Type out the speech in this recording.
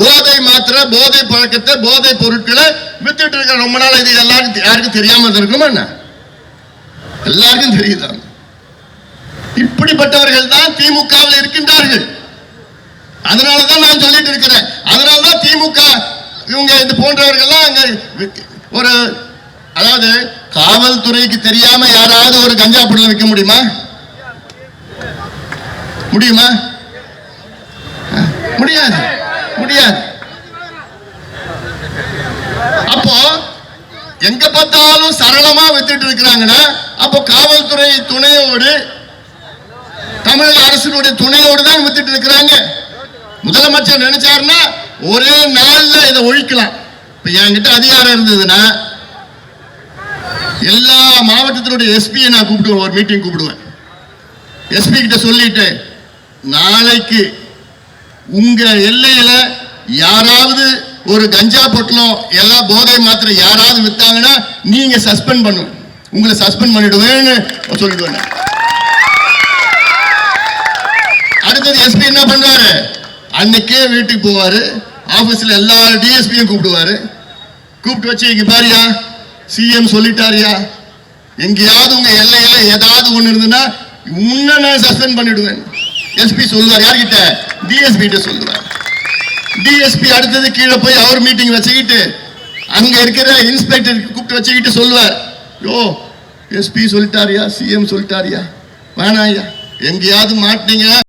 போதை மாத்திரை போதை பழக்கத்தை போதை பொருட்களை வித்துட்டு இருக்க ரொம்ப நாள் இது எல்லாருக்கும் யாருக்கும் தெரியாம இருக்குமா என்ன? எல்லாருக்கும் தெரியுதாங்க இப்படிப்பட்டவர்கள் தான் திமுகவில் இருக்கின்றார்கள். அதனாலதான் நான் சொல்லிட்டு இருக்கிறேன். அதனாலதான் திமுக இவங்க இது போன்றவர்கள்லாம் அங்க ஒரு அதாவது காவல்துறைக்கு தெரியாம யாராவது ஒரு கஞ்சா பொருள் விற்க முடியுமா? முடியுமா? முடியாது. முடியாது. அப்போ எங்க பார்த்தாலும் சரளமா வித்துட்டு இருக்கிறாங்கன்னா அப்போ காவல்துறை துணையோடு தமிழக அரசினுடைய துணையோடு தான் வித்துட்டு இருக்கிறாங்க. முதலமைச்சர் நினைச்சாருன்னா ஒரே நாள்ல இதை ஒழிக்கலாம். இப்ப என்கிட்ட அதிகாரம் இருந்ததுன்னா எல்லா மாவட்டத்தினுடைய எஸ்பியை நான் கூப்பிடுவேன் ஒரு மீட்டிங் கூப்பிடுவேன். எஸ்பி கிட்ட சொல்லிட்டு நாளைக்கு உங்க எல்லையில யாராவது ஒரு கஞ்சா பொட்டலம் எல்லாம் போதை மாத்திரை யாராவது வித்தாங்கன்னா நீங்க சஸ்பெண்ட் பண்ணும் உங்களை சஸ்பெண்ட் பண்ணிடுவேன்னு சொல்லிடுவேன். அடுத்தது எஸ்பி என்ன பண்ணுவாரு? அன்னைக்கே வீட்டுக்கு போவாரு. ஆபீஸ்ல எல்லா டிஎஸ்பியும் கூப்பிடுவாரு. கூப்பிட்டு வச்சு இங்க பாரியா சிஎம் சொல்லிட்டாரியா எங்கேயாவது உங்க எல்லையில ஏதாவது ஒண்ணு இருந்ததுன்னா உன்னை நான் சஸ்பெண்ட் பண்ணிடுவேன். எஸ்பி சொல்லுவார். யார்கிட்ட? டிஎஸ்பி கிட்ட சொல்லுவார். டிஎஸ்பி அடுத்தது கீழே போய் அவர் மீட்டிங் வச்சுக்கிட்டு அங்க இருக்கிற இன்ஸ்பெக்டர் கூப்பிட்டு வச்சுக்கிட்டு சொல்லுவார். யோ எஸ்பி சொல்லிட்டாரியா சிஎம் சொல்லிட்டாரியா? வேணாயா எங்கேயாவது மாட்டீங்க